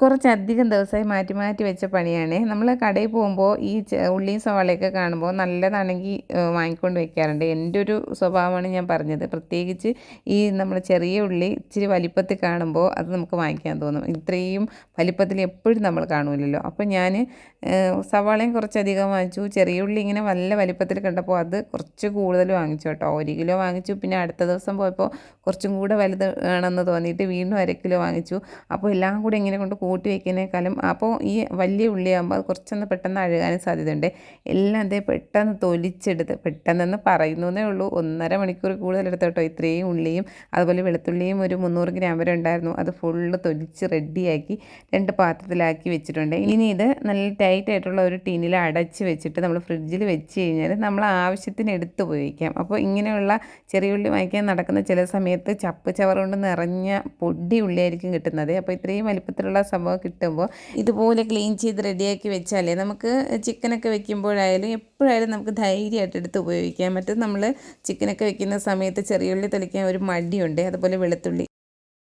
കുറച്ചധികം ദിവസമായി മാറ്റി മാറ്റി വെച്ച പണിയാണ്. നമ്മൾ കടയിൽ പോകുമ്പോൾ ഈ ഉള്ളിയും സവാളയൊക്കെ കാണുമ്പോൾ നല്ലതാണെങ്കിൽ വാങ്ങിക്കൊണ്ട് വെക്കാറുണ്ട്. എന്റെ ഒരു സ്വഭാവമാണ് ഞാൻ പറഞ്ഞത്. പ്രത്യേകിച്ച് ഈ നമ്മൾ ചെറിയ ഉള്ളി ഇച്ചിരി വലിപ്പത്തിൽ കാണുമ്പോൾ അത് നമുക്ക് വാങ്ങിക്കാൻ തോന്നും. ഇത്രയും വലിപ്പത്തിൽ എപ്പോഴും നമ്മൾ കാണൂലല്ലോ. അപ്പോൾ ഞാൻ സവാളയും കുറച്ചധികം വാങ്ങിച്ചു. ചെറിയ ഉള്ളി ഇങ്ങനെ നല്ല വലിപ്പത്തിൽ കണ്ടപ്പോൾ അത് കുറച്ച് കൂടുതൽ വാങ്ങിച്ചു കേട്ടോ. ഒരു കിലോ വാങ്ങിച്ചു. പിന്നെ അടുത്ത ദിവസം പോയപ്പോൾ കുറച്ചും കൂടെ വലുത് ആണെന്ന് തോന്നിയിട്ട് വീണ്ടും അര കിലോ വാങ്ങിച്ചു. അപ്പോൾ എല്ലാം കൂടെ ഇങ്ങനെ കൊണ്ട് കൂട്ടി വയ്ക്കുന്നേക്കാളും അപ്പോൾ ഈ വലിയ ഉള്ളിയാകുമ്പോൾ അത് കുറച്ചൊന്ന് പെട്ടെന്ന് അഴുകാനും സാധ്യതയുണ്ട്. എല്ലാം അതേ പെട്ടെന്ന് തൊലിച്ചെടുത്ത് പെട്ടെന്നെന്ന് പറയുന്നതേ ഉള്ളൂ. ഒന്നര മണിക്കൂർ കൂടുതൽ എടുത്തു കേട്ടോ ഇത്രയും ഉള്ളിയും അതുപോലെ വെളുത്തുള്ളിയും ഒരു മുന്നൂറ് ഗ്രാം വരെ ഉണ്ടായിരുന്നു. അത് ഫുള്ള് തൊലിച്ച് റെഡിയാക്കി രണ്ട് പാത്രത്തിലാക്കി വെച്ചിട്ടുണ്ട്. ഇനി ഇത് നല്ല ടൈറ്റ് ആയിട്ടുള്ള ഒരു ടീനിൽ അടച്ച് വെച്ചിട്ട് നമ്മൾ ഫ്രിഡ്ജിൽ വെച്ച് കഴിഞ്ഞാൽ നമ്മൾ ആവശ്യത്തിന് എടുത്ത് ഉപയോഗിക്കാം. അപ്പോൾ ഇങ്ങനെയുള്ള ചെറിയ ഉള്ളി വാങ്ങിക്കാൻ നടക്കുന്ന ചില സമയത്ത് ചപ്പ് ചവർ കൊണ്ട് നിറഞ്ഞ പൊടി ഉള്ളിയായിരിക്കും കിട്ടുന്നത്. അപ്പോൾ ഇത്രയും വലിപ്പത്തിലുള്ള സംഭവം കിട്ടുമ്പോൾ ഇതുപോലെ ക്ലീൻ ചെയ്ത് റെഡിയാക്കി വെച്ചാലേ നമുക്ക് ചിക്കനൊക്കെ വെക്കുമ്പോഴായാലും എപ്പോഴായാലും നമുക്ക് ധൈര്യമായിട്ട് എടുത്ത് ഉപയോഗിക്കാൻ പറ്റും. നമ്മൾ ചിക്കനൊക്കെ വെക്കുന്ന സമയത്ത് ചെറിയുള്ളി തളിക്കാൻ ഒരു മടിയുണ്ട്. അതുപോലെ വെളുത്തുള്ളി.